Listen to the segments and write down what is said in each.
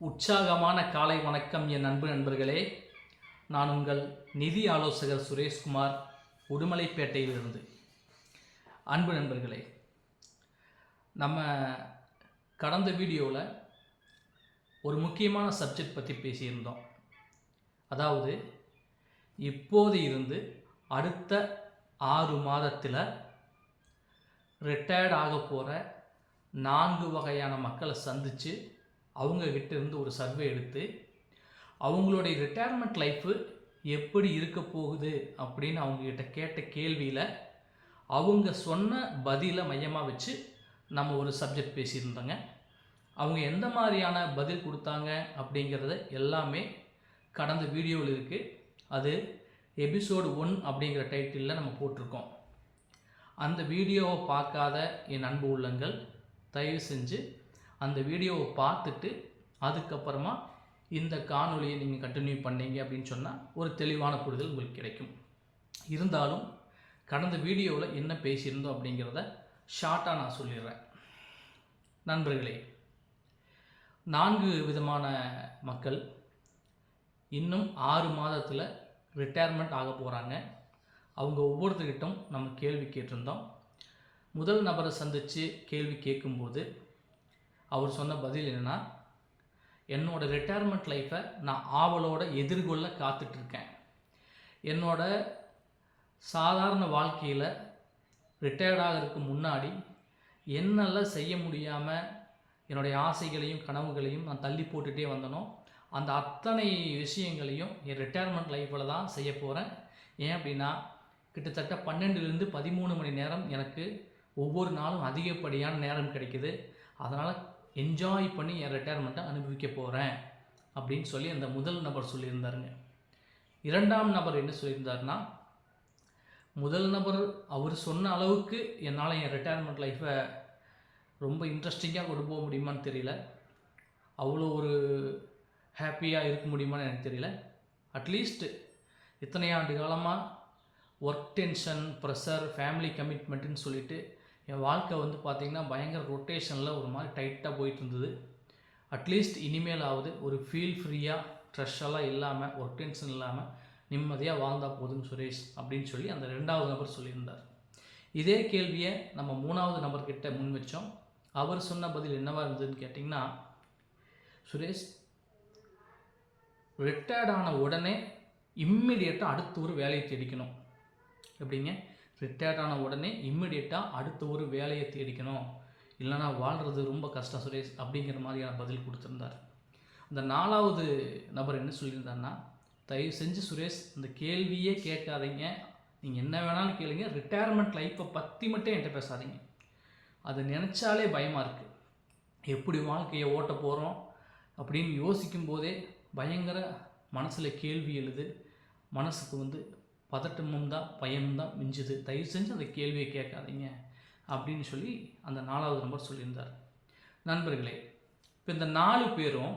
உற்சாகமான காலை வணக்கம் என் அன்பு நண்பர்களே. நான் உங்கள் நிதி ஆலோசகர் சுரேஷ்குமார் உடுமலைப்பேட்டையிலிருந்து. அன்பு நண்பர்களே நம்ம கடந்த வீடியோவில் ஒரு முக்கியமான சப்ஜெக்ட் பற்றி பேசியிருந்தோம். அதாவது இப்போது இருந்து அடுத்த ஆறு மாதத்தில் ரிட்டையர்ட் ஆக போகிற நான்கு வகையான மக்களை சந்தித்து அவங்கக்கிட்ட இருந்து ஒரு சர்வே எடுத்து அவங்களுடைய ரிட்டையர்மெண்ட் லைஃப்பு எப்படி இருக்க போகுது அப்படின்னு அவங்கக்கிட்ட கேட்ட கேள்வியில் அவங்க சொன்ன பதிலை மையமாக வச்சு நம்ம ஒரு சப்ஜெக்ட் பேசியிருந்தோங்க. அவங்க எந்த மாதிரியான பதில் கொடுத்தாங்க அப்படிங்கிறத எல்லாமே கடந்த வீடியோவில் இருக்குது அது எபிசோடு ஒன் அப்படிங்கிற டைட்டிலில் நம்ம போட்டிருக்கோம். அந்த வீடியோவை பார்க்காத என் அன்பு உள்ளங்கள் தயவு செஞ்சு அந்த வீடியோவை பார்த்துட்டு அதுக்கப்புறமா இந்த காணொலியை நீங்கள் கண்டினியூ பண்ணீங்க அப்படின்னு சொன்னால் ஒரு தெளிவான புரிதல் உங்களுக்கு கிடைக்கும். இருந்தாலும் கடந்த வீடியோவில் என்ன பேசியிருந்தோம் அப்படிங்கிறத ஷார்ட்டாக நான் சொல்லிடுறேன். நண்பர்களே நான்கு விதமான மக்கள் இன்னும் ஆறு மாதத்தில் ரிட்டையர்மெண்ட் ஆக போகிறாங்க அவங்க ஒவ்வொருத்தர்கிட்டும் நம்ம கேள்வி கேட்டிருந்தோம். முதல் நபரை சந்தித்து கேள்வி கேட்கும்போது அவர் சொன்ன பதில் என்னென்னா என்னோடய ரிட்டையர்மெண்ட் லைஃப்பை நான் ஆவலோட எதிர்கொள்ள காத்துட்ருக்கேன். என்னோட சாதாரண வாழ்க்கையில் ரிட்டையர்டாகிறதுக்கு முன்னாடி என்னெல்லாம் செய்ய முடியாமல் என்னுடைய ஆசைகளையும் கனவுகளையும் நான் தள்ளி போட்டுகிட்டே வந்தனோ அந்த அத்தனை விஷயங்களையும் என் ரிட்டையர்மெண்ட் லைஃப்பில் தான் செய்ய போகிறேன் ஏன் அப்படின்னா கிட்டத்தட்ட பன்னெண்டுலேருந்து பதிமூணு மணி நேரம் எனக்கு ஒவ்வொரு நாளும் அதிகப்படியான நேரம் கிடைக்குது. அதனால் என்ஜாய் பண்ணி என் ரிட்டையர்மெண்ட்டை அனுபவிக்க போகிறேன் அப்படின்னு சொல்லி அந்த முதல் நபர் சொல்லியிருந்தாருங்க. இரண்டாம் நபர் என்ன சொல்லியிருந்தாருன்னா முதல் நபர் அவர் சொன்ன அளவுக்கு என்னால் என் ரிட்டையர்மெண்ட் லைஃப்பை ரொம்ப இன்ட்ரெஸ்டிங்காக கொண்டு போக முடியுமான்னு தெரியல. அவ்வளோ ஒரு ஹாப்பியாக இருக்க முடியுமான்னு எனக்கு தெரியல. அட்லீஸ்ட் இத்தனை ஆண்டு காலமாக ஒர்க் டென்ஷன் ப்ரெஷர் ஃபேமிலி கமிட்மெண்ட்டுன்னு சொல்லிட்டு என் வாழ்க்கை வந்து பார்த்திங்கன்னா பயங்கர ரொட்டேஷனில் ஒரு மாதிரி டைட்டாக போயிட்டு இருந்தது அட்லீஸ்ட் இனிமேலாவது ஒரு ஃபீல் ஃப்ரீயாக ட்ரெஷ்ஷெல்லாம் இல்லாமல் ஒரு டென்ஷன் இல்லாமல் நிம்மதியாக வாழ்ந்தால் போதும் சுரேஷ் அப்படின்னு சொல்லி அந்த ரெண்டாவது நபர் சொல்லியிருந்தார். இதே கேள்வியை நம்ம மூணாவது நபர்கிட்ட முன் வச்சோம். அவர் சொன்ன பதில் என்னவாக இருந்ததுன்னு கேட்டிங்கன்னா சுரேஷ் ரிட்டையர்டான ஆன உடனே இம்மிடியட்டாக அடுத்த ஒரு வேலையை தேடிக்கணும். எப்படிங்க? ரிட்டையர்ட் ஆன உடனே இம்மிடியட்டாக அடுத்த ஒரு வேலையை தேடிக்கணும். இல்லைனா வாழ்கிறது ரொம்ப கஷ்டம் சுரேஷ் அப்படிங்கிற மாதிரியான பதில் கொடுத்துருந்தார். அந்த நாலாவது நபர் என்ன சொல்லியிருந்தாருன்னா தயவு செஞ்சு சுரேஷ் இந்த கேள்வியே கேட்காதீங்க. நீங்கள் என்ன வேணாலும் கேளுங்க. ரிட்டையர்மெண்ட் லைஃப்பை பற்றி மட்டும் என்கிட்ட பேசாதீங்க. அதை நினச்சாலே பயமாக இருக்குது எப்படி வாழ்க்கையை ஓட்ட போகிறோம் அப்படின்னு யோசிக்கும் போதே பயங்கர மனசில் கேள்வி எழுது. மனசுக்கு வந்து பதட்டமும் தான் பயமும் தான் மிஞ்சுது. தயவு செஞ்சு அந்த கேள்வியை கேட்காதீங்க அப்படின்னு சொல்லி அந்த நாலாவது நம்பர் சொல்லியிருந்தார். நண்பர்களே இப்போ இந்த நாலு பேரும்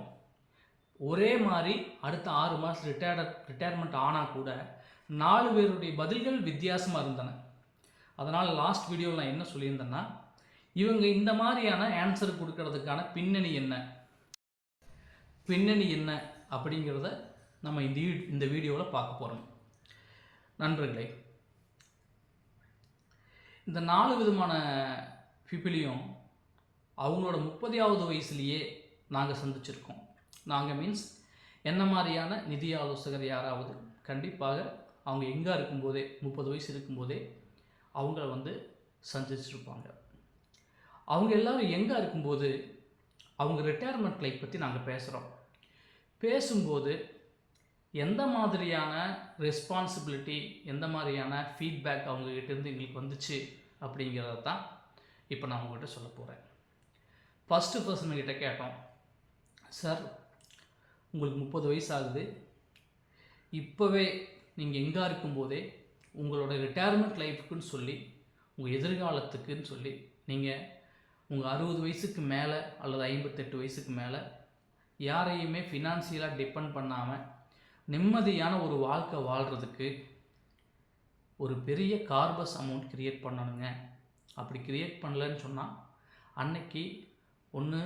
ஒரே மாதிரி அடுத்த ஆறு மாதம் ரிட்டையர்ட் ரிட்டையர்மெண்ட் ஆனால் கூட நாலு பேருடைய பதில்கள் வித்தியாசமாக இருந்தன. அதனால் லாஸ்ட் வீடியோவில் நான் என்ன சொல்லியிருந்தேன்னா இவங்க இந்த மாதிரியான ஆன்சர் கொடுக்கறதுக்கான பின்னணி என்ன? பின்னணி என்ன அப்படிங்கிறத நம்ம இந்த இந்த வீடியோவில் பார்க்க போகிறோம் நண்பர்களே இந்த நாலு விதமான பிப்பிளியும் அவங்களோட முப்பதாவது வயசுலேயே நாங்கள் சந்திச்சிருக்கோம். நாங்கள் மீன்ஸ் என்ன மாதிரியான நிதி ஆலோசகர் யாராவது கண்டிப்பாக அவங்க எங்கே இருக்கும்போதே முப்பது வயசு இருக்கும்போதே அவங்கள வந்து சந்திச்சிருப்பாங்க. அவங்க எல்லோரும் எங்கே இருக்கும்போது அவங்க ரிட்டையர்மெண்ட் லைஃப் பற்றி நாங்கள் பேசுகிறோம் பேசும்போது எந்த மாதிரியான ரெஸ்பான்சிபிலிட்டி எந்த மாதிரியான ஃபீட்பேக் அவங்கக்கிட்டேருந்து எங்களுக்கு வந்துச்சு அப்படிங்கிறத தான் இப்போ நான் உங்கள்கிட்ட சொல்ல போகிறேன் ஃபஸ்ட்டு பர்சன்கிட்ட கேட்டோம் சார் உங்களுக்கு முப்பது வயசு ஆகுது. இப்போவே நீங்கள் எங்கே இருக்கும்போதே உங்களோட ரிட்டையர்மெண்ட் லைஃபுக்குன்னு சொல்லி உங்கள் எதிர்காலத்துக்குன்னு சொல்லி நீங்கள் உங்கள் அறுபது வயசுக்கு மேலே அல்லது ஐம்பத்தெட்டு வயசுக்கு மேலே யாரையுமே ஃபினான்சியலாக டிபெண்ட் பண்ணாமல் நிம்மதியான ஒரு வாழ்க்கை வாழ்கிறதுக்கு ஒரு பெரிய கார்பஸ் அமௌண்ட் க்ரியேட் பண்ணணுங்க. அப்படி க்ரியேட் பண்ணலன்னு சொன்னால் அன்னைக்கு ஒன்று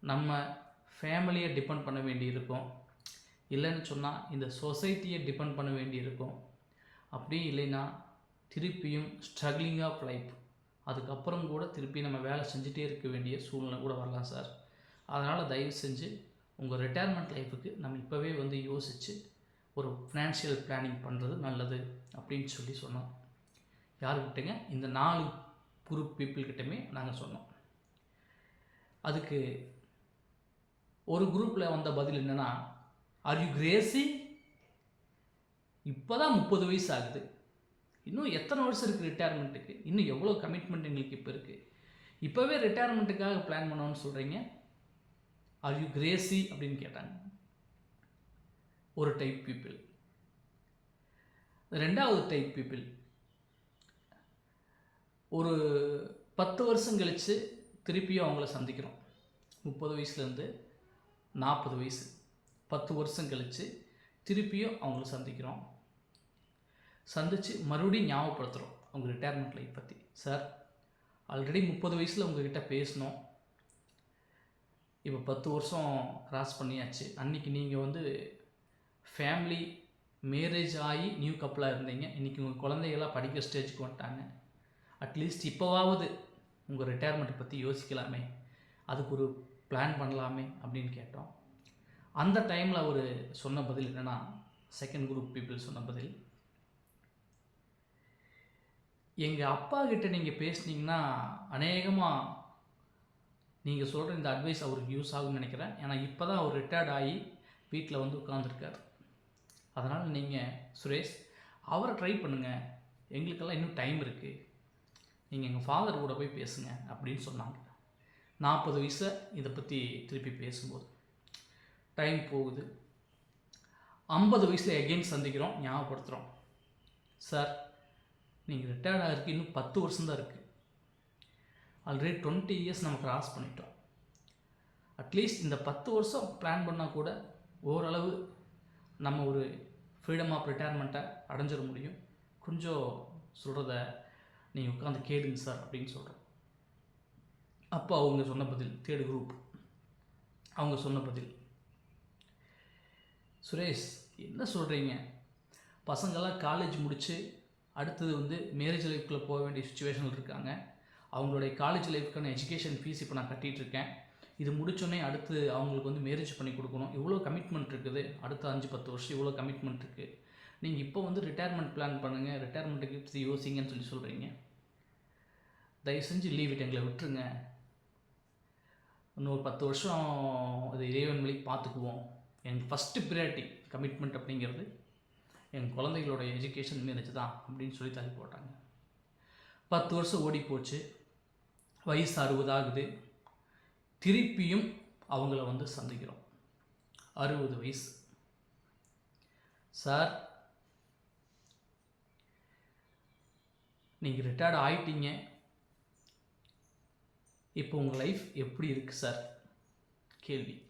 நம்ம ஃபேமிலியை டிபெண்ட் பண்ண வேண்டியிருக்கும். இல்லைன்னு சொன்னால் இந்த சொசைட்டியை டிபெண்ட் பண்ண வேண்டியிருக்கும். அப்படி இல்லைன்னா திருப்பியும் ஸ்ட்ரகிளிங் ஆஃப் லைஃப் அதுக்கப்புறம் கூட திருப்பி நம்ம வேலை செஞ்சுட்டே இருக்க வேண்டிய சூழ்நிலை கூட வரலாம் சார். அதனால் தயவு செஞ்சு உங்கள் ரிட்டையர்மெண்ட் லைஃபுக்கு நம்ம இப்போவே வந்து யோசித்து ஒரு ஃபினான்ஷியல் பிளானிங் பண்ணுறது நல்லது அப்படின்னு சொல்லி சொன்னோம். யாருக்கிட்டங்க இந்த நாலு குரூப் பீப்புள்கிட்டமே நாங்கள் சொன்னோம். அதுக்கு ஒரு குரூப்பில் வந்த பதில் என்னென்னா ஆர் யூ கிரேசி இப்போ தான் முப்பது வயசு ஆகுது. இன்னும் எத்தனை வருஷம் இருக்குது ரிட்டையர்மெண்ட்டுக்கு இன்னும் எவ்வளோ கமிட்மெண்ட் எங்களுக்கு இப்போ இருக்குது இப்போவே ரிட்டையர்மெண்ட்டுக்காக பிளான் பண்ணோன்னு சொல்கிறீங்க ஆர் யூ கிரேசி அப்படின்னு கேட்டாங்க. ஒரு டைப் பீப்புள் ரெண்டாவது டைப் பீப்புள் ஒரு பத்து வருஷம் கழித்து திருப்பியும் அவங்கள சந்திக்கிறோம். முப்பது வயசுலேருந்து நாற்பது வயசு. பத்து வருஷம் கழித்து திருப்பியும் அவங்கள சந்திக்கிறோம். சந்தித்து மறுபடியும் ஞாபகப்படுத்துகிறோம் அவங்க ரிட்டையர்மெண்ட் லைஃப் பற்றி சார் ஆல்ரெடி முப்பது வயசில் உங்ககிட்ட பேசினோம் இப்போ பத்து வருஷம் கிராஸ் பண்ணியாச்சு. அன்றைக்கி நீங்கள் வந்து ஃபேமிலி மேரேஜ் ஆகி நியூ கப்பலாக இருந்தீங்க. இன்றைக்கி உங்கள் குழந்தைகளாம் படிக்கிற ஸ்டேஜுக்கு வந்துட்டாங்க. அட்லீஸ்ட் இப்போவாவது உங்கள் ரிட்டையர்மெண்ட்டை பற்றி யோசிக்கலாமே. அதுக்கு ஒரு பிளான் பண்ணலாமே அப்படின்னு கேட்டோம். அந்த டைமில் அவர் சொன்ன பதில் என்னென்னா செகண்ட் குரூப் பீப்புள் சொன்ன பதில் எங்கள் அப்பா கிட்ட நீங்கள் பேசுனீங்கன்னா அநேகமாக நீங்கள் சொல்கிற இந்த அட்வைஸ் அவருக்கு யூஸ் ஆகும்னு நினைக்கிறேன். ஏன்னா இப்போ தான் அவர் ரிட்டையர்ட் ஆகி வீட்டில் வந்து உட்காந்துருக்கார் அதனால் நீங்கள் சுரேஷ் அவரை ட்ரை பண்ணுங்கள் எங்களுக்கெல்லாம் இன்னும் டைம் இருக்குது நீங்கள் எங்கள் ஃபாதர் கூட போய் பேசுங்க அப்படின்னு சொன்னாங்க. நாற்பது வயசை இதை பற்றி திருப்பி பேசும்போது. டைம் போகுது. ஐம்பது வயசில் எகெயின் சந்திக்கிறோம் ஞாபகப்படுத்துகிறோம் சார் நீங்கள் ரிட்டையர்ட் ஆகிறதுக்கு இன்னும் பத்து வருஷம் தான் இருக்குது ஆல்ரெடி டுவெண்ட்டி இயர்ஸ் நம்ம கிராஸ் பண்ணிட்டோம். அட்லீஸ்ட் இந்த பத்து வருஷம் பிளான் பண்ணால் கூட ஓரளவு நம்ம ஒரு ஃப்ரீடம் ஆஃப் ரிட்டையர்மெண்ட்டை அடைஞ்சிட முடியும். கொஞ்சம் சொல்கிறத நீங்கள் உட்காந்து கேளுங்க சார் அப்படின்னு சொல்கிறோம் அப்போ அவங்க சொன்ன பதில் தேர்டு குரூப் அவங்க சொன்ன பதில். சுரேஷ் என்ன சொல்கிறீங்க பசங்கள்லாம் காலேஜ் முடித்து அடுத்தது வந்து மேரேஜ் லைஃப்குள்ளே போக வேண்டிய சுச்சுவேஷனில் இருக்காங்க. அவங்களுடைய காலேஜ் லைஃப்க்கான எஜுகேஷன் ஃபீஸ் இப்போ நான் கட்டிகிட்டு இருக்கேன் இது முடிச்சோடனே அடுத்து அவங்களுக்கு வந்து மேரேஜ் பண்ணி கொடுக்கணும். இவ்வளோ கமிட்மெண்ட் இருக்குது. அடுத்த அஞ்சு பத்து வருஷம் இவ்வளோ கமிட்மெண்ட் இருக்குது நீங்கள் இப்போ வந்து ரிட்டையர்மெண்ட் பிளான் பண்ணுங்கள் ரிட்டையர்மெண்ட்டுக்கு பற்றி யோசிங்கன்னு சொல்லி சொல்கிறீங்க தயவு செஞ்சு லீவ் இட் எங்களை விட்டுருங்க. இன்னொரு பத்து வருஷம் இது இறைவன் வழி பார்த்துக்குவோம். எனக்கு ஃபஸ்ட்டு ப்ரியாரிட்டி கமிட்மெண்ட் அப்படிங்கிறது என் குழந்தைகளோட எஜுகேஷன் மேரேஜ் தான் அப்படின்னு சொல்லி தள்ளி போட்டாங்க. பத்து வருஷம் ஓடி போச்சு வயசு அறுபதாகுது திருப்பியும் அவங்கள வந்து சந்திக்கிறோம். அறுபது வயசு. சார் நீங்கள் ரிட்டையர்ட் ஆயிட்டீங்க. இப்போ உங்கள் லைஃப் எப்படி இருக்குது சார்? கேள்வி.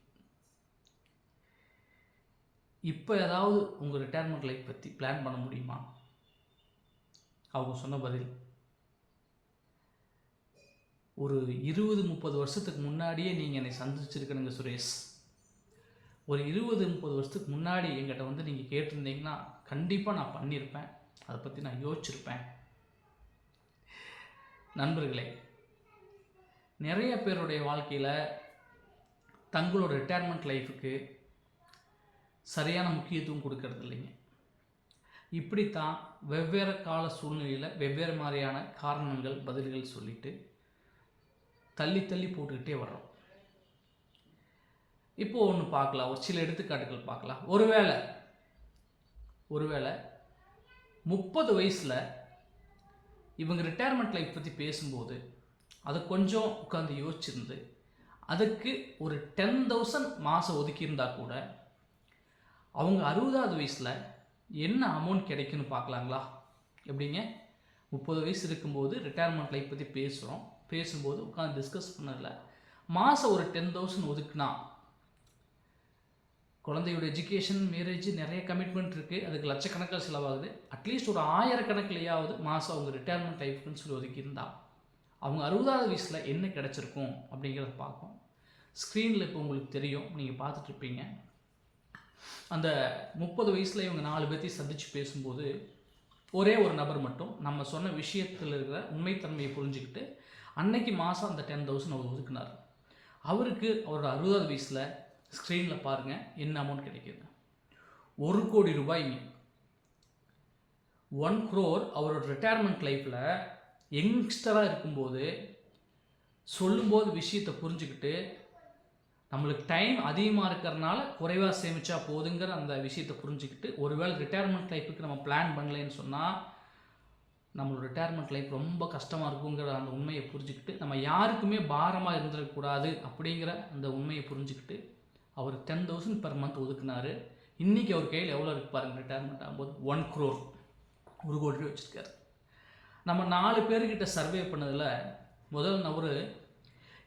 இப்போ ஏதாவது உங்கள் ரிட்டையர்மெண்ட் லைஃப் பற்றி பிளான் பண்ண முடியுமா? அவங்க சொன்ன பதில். ஒரு இருபது முப்பது வருஷத்துக்கு முன்னாடியே நீங்கள் என்னை சந்திச்சிருக்கணுங்க சுரேஷ். ஒரு இருபது முப்பது வருஷத்துக்கு முன்னாடி எங்கிட்ட வந்து நீங்கள் கேட்டிருந்தீங்கன்னா கண்டிப்பாக நான் பண்ணியிருப்பேன். அதை பற்றி நான் யோசிச்சிருப்பேன். நண்பர்களே நிறைய பேருடைய வாழ்க்கையில் தங்களோட ரிட்டையர்மெண்ட் லைஃபுக்கு சரியான முக்கியத்துவம் கொடுக்கறது இல்லைங்க. இப்படித்தான் வெவ்வேறு கால சூழ்நிலையில் வெவ்வேறு மாதிரியான காரணங்கள் பதில்கள் சொல்லிட்டு தள்ளி தள்ளி போட்டுக்கிட்டே வர்றோம். இப்போது ஒன்று பார்க்கலாம். ஒரு சில எடுத்துக்காட்டுகள் பார்க்கலாம். ஒருவேளை ஒருவேளை முப்பது வயசில் இவங்க ரிட்டையர்மெண்ட் லைஃப் பற்றி பேசும்போது அதை கொஞ்சம் உட்காந்து யோசிச்சிருந்து அதுக்கு ஒரு டென் தௌசண்ட் மாதம் ஒதுக்கியிருந்தா கூட அவங்க அறுபதாவது வயசில் என்ன அமௌண்ட் கிடைக்குன்னு பார்க்கலாங்களா? எப்படிங்க? முப்பது வயசு இருக்கும்போது ரிட்டையர்மெண்ட் லைஃப் பற்றி பேசுகிறோம் பேசும்போது உட்காந்து டிஸ்கஸ் பண்ணல. மாதம் ஒரு டென் தௌசண்ட் ஒதுக்குனா. குழந்தையோட எஜுகேஷன் மேரேஜ் நிறைய கமிட்மெண்ட் இருக்குது அதுக்கு லட்சக்கணக்கில் செலவாகுது. அட்லீஸ்ட் ஒரு ஆயிரக்கணக்கிலையாவது மாதம் அவங்க ரிட்டையர்மெண்ட் லைஃப்னு சொல்லி ஒதுக்கியிருந்தா. அவங்க அறுபதாவது வயசில் என்ன கிடச்சிருக்கும் அப்படிங்கிறத பார்க்கும் ஸ்க்ரீனில் இப்போ உங்களுக்கு தெரியும். நீங்கள் பார்த்துட்ருப்பீங்க அந்த முப்பது வயசில் இவங்க நாலு பேர்த்தையும் சந்தித்து பேசும்போது ஒரே ஒரு நபர் மட்டும் நம்ம சொன்ன விஷயத்தில் இருக்கிற உண்மைத்தன்மையை புரிஞ்சுக்கிட்டு அன்னைக்கு மாதம் அந்த டென் தௌசண்ட் அவர் ஒதுக்குனார். அவருக்கு அவரோட அறுபதாவது வயசில் ஸ்க்ரீனில் பாருங்கள் என்ன அமௌண்ட் கிடைக்கிது? ஒரு கோடி ரூபாய்ங்க ஒன் க்ரோர் அவரோட ரிட்டையர்மெண்ட் லைஃப்பில் யங்ஸ்டராக இருக்கும்போது சொல்லும்போது விஷயத்தை புரிஞ்சுக்கிட்டு நம்மளுக்கு டைம் அதிகமாக இருக்கிறனால குறைவாக சேமிச்சா போதுங்கிற அந்த விஷயத்தை புரிஞ்சுக்கிட்டு ஒருவேளை ரிட்டையர்மெண்ட் லைஃபுக்கு நம்ம பிளான் பண்ணலைன்னு சொன்னால் நம்மளோட ரிட்டையர்மெண்ட் லைஃப் ரொம்ப கஷ்டமாக இருக்குங்கிற அந்த உண்மையை புரிஞ்சுக்கிட்டு நம்ம யாருக்குமே பாரமாக இருந்துடக்கூடாது அப்படிங்கிற அந்த உண்மையை புரிஞ்சுக்கிட்டு அவர் டென் தௌசண்ட் பெர் மந்த் ஒதுக்குனார். இன்றைக்கி அவர் கையில் எவ்வளோ இருக்கு பாருங்கள் ரிட்டையர்மெண்ட் ஆகும்போது? ஒன் க்ரோர் ஒரு கோடி ரூபாய் வச்சுருக்காரு. நம்ம நாலு பேர்கிட்ட சர்வே பண்ணதில் முதல் நபர்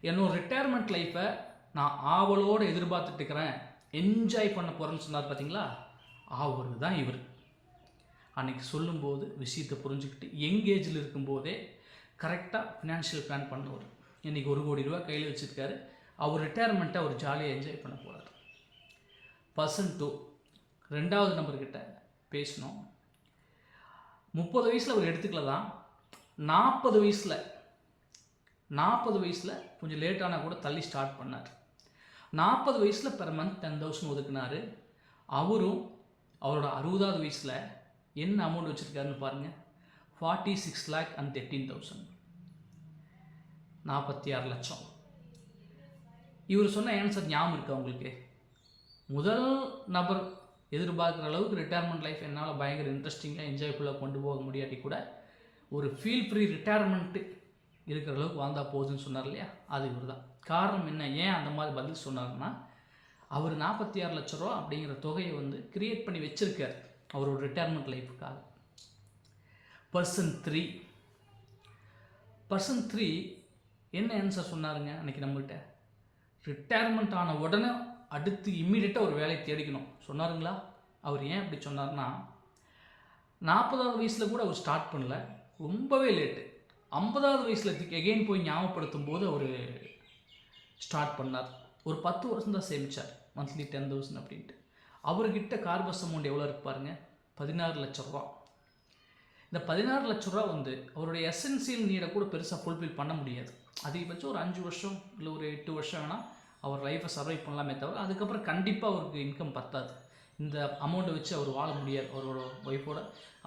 என்னோட ரிட்டையர்மெண்ட் லைஃப்பை நான் ஆவலோடு எதிர்பார்த்துட்டு இருக்கிறேன். என்ஜாய் பண்ண போகிறேன்னு சொன்னார் பார்த்தீங்களா அவர் தான் இவர். அன்னைக்கு சொல்லும்போது விஷயத்தை புரிஞ்சுக்கிட்டு எங்கேஜில் இருக்கும்போதே கரெக்டாக ஃபினான்ஷியல் பிளான் பண்ணவர் இன்றைக்கி ஒரு கோடி ரூபா கையில் வச்சுருக்காரு. அவர் ரிட்டையர்மெண்ட்டை அவர் ஜாலியாக என்ஜாய் பண்ண போகிறார் பர்சன் டூ ரெண்டாவது நம்பர்கிட்ட பேசினோம் முப்பது வயசில் அவர் எடுத்துக்கல தான் நாற்பது வயசில் நாற்பது வயசில் கொஞ்சம் லேட்டானா கூட தள்ளி ஸ்டார்ட் பண்ணார். நாற்பது வயசில் பெர் மந்த் டென் தௌசண்ட் ஒதுக்குனார். அவரும் அவரோட அறுபதாவது வயசில் என்ன அமௌண்ட் வச்சுருக்காருன்னு பாருங்கள் forty six lakh and thirteen thousand நாற்பத்தி ஆறு லட்சம். இவர் சொன்ன ஆன்சர் ஞாபகம் இருக்கா உங்களுக்கு? முதல் நபர் எதிர்பார்க்குற அளவுக்கு ரிட்டையர்மெண்ட் லைஃப் என்னால் பயங்கர இன்ட்ரெஸ்டிங்காக என்ஜாய்ஃபுல்லாக கொண்டு போக முடியாட்டி கூட ஒரு ஃபீல் ஃப்ரீ ரிட்டையர்மெண்ட்டு இருக்கிற அளவுக்கு வாழ்ந்தால் போகுதுன்னு சொன்னார் இல்லையா? அது இவர் தான் காரணம் என்ன? ஏன் அந்த மாதிரி பதில் சொன்னார்னா அவர் நாற்பத்தி ஆறு லட்ச ரூபா அப்படிங்கிற தொகையை வந்து கிரியேட் பண்ணி வச்சுருக்கார். அவரோட ரிட்டையர்மெண்ட் லைஃபுக்காக பர்சன் த்ரீ பர்சன் த்ரீ என்ன ஆன்சர் சொன்னாருங்க? அன்றைக்கி நம்மகிட்ட ரிட்டையர்மெண்ட் ஆன உடனே அடுத்து இம்மீடியட்டாக ஒரு வேலையை தேடிக்கணும். சொன்னாருங்களா? அவர் ஏன் அப்படி சொன்னார்னா நாற்பதாவது வயசில் கூட அவர் ஸ்டார்ட் பண்ணல. ரொம்பவே லேட்டு ஐம்பதாவது வயசில் எகெயின் போய் ஞாபகப்படுத்தும் போது அவர் ஸ்டார்ட் பண்ணார். ஒரு பத்து வருஷம் தான் சேமித்தார் மந்த்லி டென் தௌசண்ட் அப்படின்ட்டு. அவர்கிட்ட கார்பஸ் அமௌண்ட் எவ்வளோ இருக்கு பாருங்க? பதினாறு லட்ச ரூபா. இந்த பதினாறு லட்ச ரூபா வந்து அவருடைய எசென்சியல் நீடை கூட பெருசாக ஃபுல்ஃபில் பண்ண முடியாது. அதிகபட்சம் ஒரு அஞ்சு வருஷம் இல்லை ஒரு எட்டு வருஷம் வேணால் அவர் லைஃப்பை சர்வை பண்ணலாமே தவிர அதுக்கப்புறம் கண்டிப்பாக அவருக்கு இன்கம் பத்தாது. இந்த அமௌண்ட்டை வச்சு அவர் வாழ முடியாது. அவரோட ஒய்ஃபோட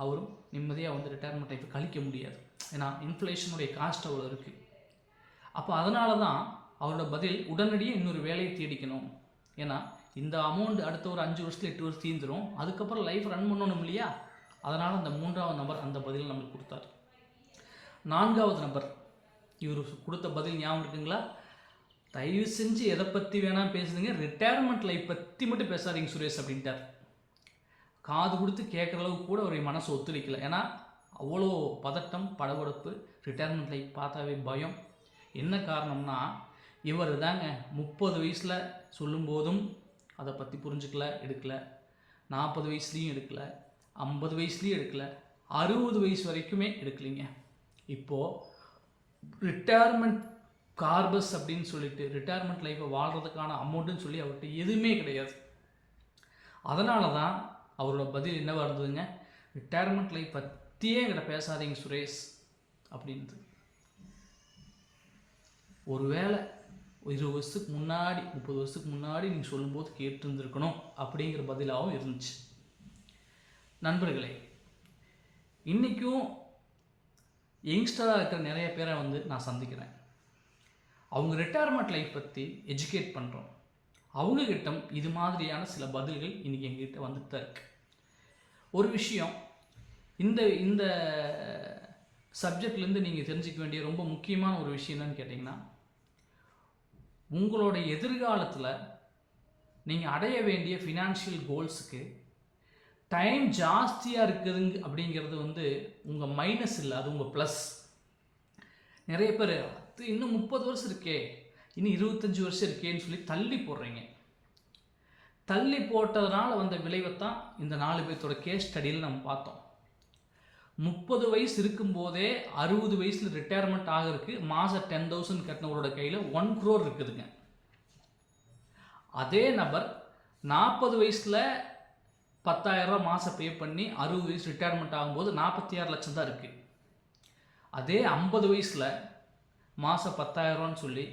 அவரும் நிம்மதியாக வந்து ரிட்டையர்மெண்ட் லைஃப் கழிக்க முடியாது. ஏன்னா இன்ஃப்ளேஷனுடைய காஸ்ட் அவ்வளோ இருக்குது அப்போ அதனால தான் அவரோட பதில் உடனடியே இன்னொரு வேலையை தேடிக்கணும். ஏன்னா இந்த அமௌண்ட் அடுத்த ஒரு அஞ்சு வருஷத்துல எட்டு வருஷம் தீர்ந்துடும் அதுக்கப்புறம் லைஃப் ரன் பண்ணணும் இல்லையா? அதனால் அந்த மூன்றாவது நபர் அந்த பதில் நம்மளுக்கு கொடுத்தார். நான்காவது நபர் இவர் கொடுத்த பதில் ஞாபகம் இருக்குங்களா? தயவு செஞ்சு எதை பற்றி வேணால் பேசுதுங்க. ரிட்டையர்மெண்ட் லைஃப் பற்றி மட்டும் பேசாதீங்க சுரேஷ் அப்படின்ட்டார். காது கொடுத்து கேட்குற அளவுக்கு கூட அவருடைய மனசு ஒத்துழைக்கல. ஏன்னா அவ்வளோ பதட்டம் படபடப்பு ரிட்டையர்மெண்ட் லைஃப் பார்த்தாவே பயம். என்ன காரணம்னா இவர் தாங்க முப்பது வயசில் சொல்லும்போதும் அதை பற்றி புரிஞ்சுக்கல எடுக்கல. நாற்பது வயசுலேயும் எடுக்கல ஐம்பது வயசுலேயும் எடுக்கல அறுபது வயசு வரைக்குமே எடுக்கலைங்க. இப்போது ரிட்டையர்மெண்ட் கார்பஸ் அப்படின்னு சொல்லிட்டு ரிட்டையர்மெண்ட் லைஃப்பை வாழ்கிறதுக்கான அமௌண்ட்டுன்னு சொல்லி அவர்கிட்ட எதுவுமே கிடையாது. அதனால தான் அவரோட பதில் என்னவாக இருந்ததுங்க ரிட்டையர்மெண்ட் லைஃப் பற்றியே என்கிட்ட பேசாதீங்க சுரேஷ் அப்படின்றது ஒருவேளை இருபது வருஷத்துக்கு முன்னாடி முப்பது வருஷத்துக்கு முன்னாடி நீங்கள் சொல்லும்போது கேட்டிருந்துருக்கணும் அப்படிங்கிற பதிலாகவும் இருந்துச்சு. நண்பர்களே இன்றைக்கும் யங்ஸ்டராக இருக்கிற நிறைய பேரை வந்து நான் சந்திக்கிறேன். அவங்க ரிட்டையர்மெண்ட் லைஃப் பற்றி எஜுகேட் பண்ணுறோம் அவங்கக்கிட்ட இது மாதிரியான சில பதில்கள் இன்றைக்கி எங்ககிட்ட வந்துட்டு தான் இருக்கு. ஒரு விஷயம் இந்த இந்த சப்ஜெக்ட்லேருந்து நீங்கள் தெரிஞ்சுக்க வேண்டிய ரொம்ப முக்கியமான ஒரு விஷயம் என்னன்னு கேட்டிங்கன்னா உங்களோட எதிர்காலத்தில் நீங்கள் அடைய வேண்டிய ஃபினான்ஷியல் கோல்ஸுக்கு டைம் ஜாஸ்தியாக இருக்குதுங்க அப்படிங்கிறது வந்து உங்கள் மைனஸ் இல்லை அது உங்கள் ப்ளஸ் நிறைய பேர் அது இன்னும் முப்பது வருஷம் இருக்கே இன்னும் இருபத்தஞ்சி வருஷம் இருக்கேன்னு சொல்லி தள்ளி போடுறீங்க. தள்ளி போட்டதுனால வந்த விளைவைத்தான் இந்த நாலு பேர்த்தோட கேஸ் ஸ்டடியில் நம்ம பார்த்தோம். முப்பது வயசு இருக்கும்போதே அறுபது வயசில் ரிட்டையர்மெண்ட் ஆகிறதுக்கு மாதம் டென் தௌசண்ட் கட்டினவரோட கையில் ஒன் க்ரோர் இருக்குதுங்க. அதே நபர் நாற்பது வயசில் பத்தாயிரரூபா மாதம் பே பண்ணி அறுபது வயசு ரிட்டையர்மெண்ட் ஆகும்போது நாற்பத்தி ஆறு லட்சம் தான் இருக்குது அதே ஐம்பது வயசில் மாதம் பத்தாயிரரூவான்னு சொல்லி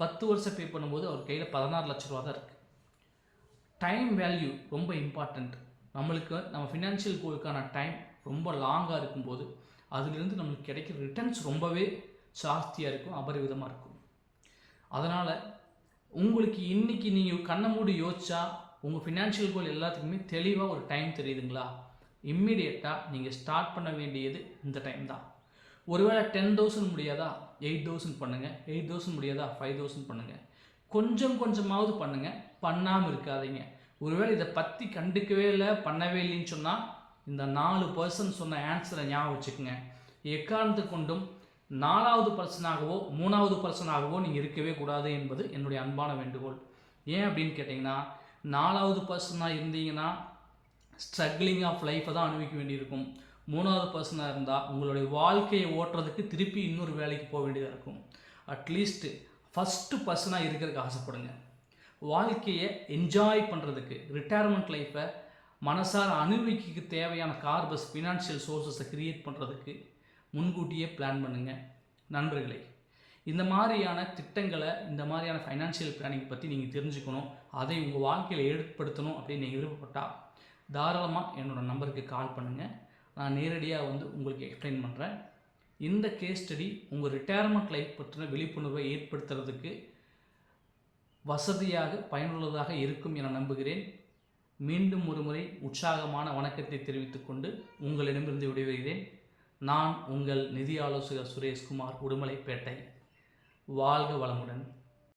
பத்து வருஷம் பே பண்ணும்போது அவர் கையில் பதினாறு லட்ச ரூபா தான் இருக்குது டைம் வேல்யூ ரொம்ப இம்பார்ட்டண்ட் நம்மளுக்கு நம்ம ஃபினான்ஷியல் கோலுக்கான டைம் ரொம்ப லாங்காக இருக்கும்போது அதுலேருந்து நம்மளுக்கு கிடைக்கிற ரிட்டர்ன்ஸ் ரொம்பவே ஜாஸ்தியாக இருக்கும் அபரிவிதமாக இருக்கும். அதனால் உங்களுக்கு இன்றைக்கி நீங்கள் கண்ணை மூடி யோசிச்சா உங்கள் ஃபினான்ஷியல் கோல் எல்லாத்துக்குமே தெளிவாக ஒரு டைம் தெரியுதுங்களா? இம்மிடியட்டாக நீங்கள் ஸ்டார்ட் பண்ண வேண்டியது இந்த டைம் தான். ஒருவேளை டென் தௌசண்ட் முடியாதா? எயிட் தௌசண்ட் பண்ணுங்கள் எயிட் தௌசண்ட் முடியாதா? ஃபைவ் தௌசண்ட் பண்ணுங்கள் கொஞ்சம் கொஞ்சமாவது பண்ணுங்கள் பண்ணாமல் இருக்காதீங்க. ஒருவேளை இதை பற்றி கண்டுக்கவே இல்லை பண்ணவே இல்லைன்னு சொன்னால் இந்த நாலு பர்சன் சொன்ன ஆன்சரை ஞாபகம் வச்சுக்கோங்க. எக்காரணத்து கொண்டும் நாலாவது பர்சனாகவோ மூணாவது பர்சனாகவோ நீங்கள் இருக்கவே கூடாது என்பது என்னுடைய அன்பான வேண்டுகோள். ஏன் அப்படின்னு கேட்டிங்கன்னா நாலாவது பர்சனாக இருந்தீங்கன்னா ஸ்ட்ரகிளிங் ஆஃப் லைஃப்பை தான் அனுபவிக்க வேண்டியிருக்கும். மூணாவது பர்சனாக இருந்தால் உங்களுடைய வாழ்க்கையை ஓட்டுறதுக்கு திருப்பி இன்னொரு வேலைக்கு போக வேண்டியதாக இருக்கும். அட்லீஸ்ட்டு ஃபஸ்ட்டு பர்சனாக இருக்கிறதுக்கு ஆசைப்படுங்க. வாழ்க்கையை என்ஜாய் பண்ணுறதுக்கு ரிட்டையர்மெண்ட் லைஃப்பை மனசார அணுவிக்கு தேவையான கார்பஸ் ஃபினான்ஷியல் சோர்ஸஸை க்ரியேட் பண்ணுறதுக்கு முன்கூட்டியே பிளான் பண்ணுங்கள் நண்பர்களே இந்த மாதிரியான திட்டங்களை இந்த மாதிரியான ஃபைனான்ஷியல் பிளானிங் பற்றி நீங்கள் தெரிஞ்சுக்கணும். அதை உங்கள் வாழ்க்கையில் ஏற்படுத்தணும் அப்படின்னு நீங்கள் விருப்பப்பட்டால் தாராளமாக என்னோடய நம்பருக்கு கால் பண்ணுங்கள் நான் நேரடியாக வந்து உங்களுக்கு எக்ஸ்பிளைன் பண்ணுறேன் இந்த கேஸ் ஸ்டடி உங்கள் ரிட்டையர்மெண்ட் லைஃப் பற்றின விழிப்புணர்வை ஏற்படுத்துறதுக்கு வசதியாக பயனுள்ளதாக இருக்கும் என நம்புகிறேன். மீண்டும் ஒருமுறை உற்சாகமான வணக்கத்தை தெரிவித்துக்கொண்டு உங்களிடமிருந்து விடைபெறுகிறேன். நான் உங்கள் நிதி ஆலோசகர் சுரேஷ்குமார் உடுமலைப்பேட்டை. வாழ்க வளமுடன்.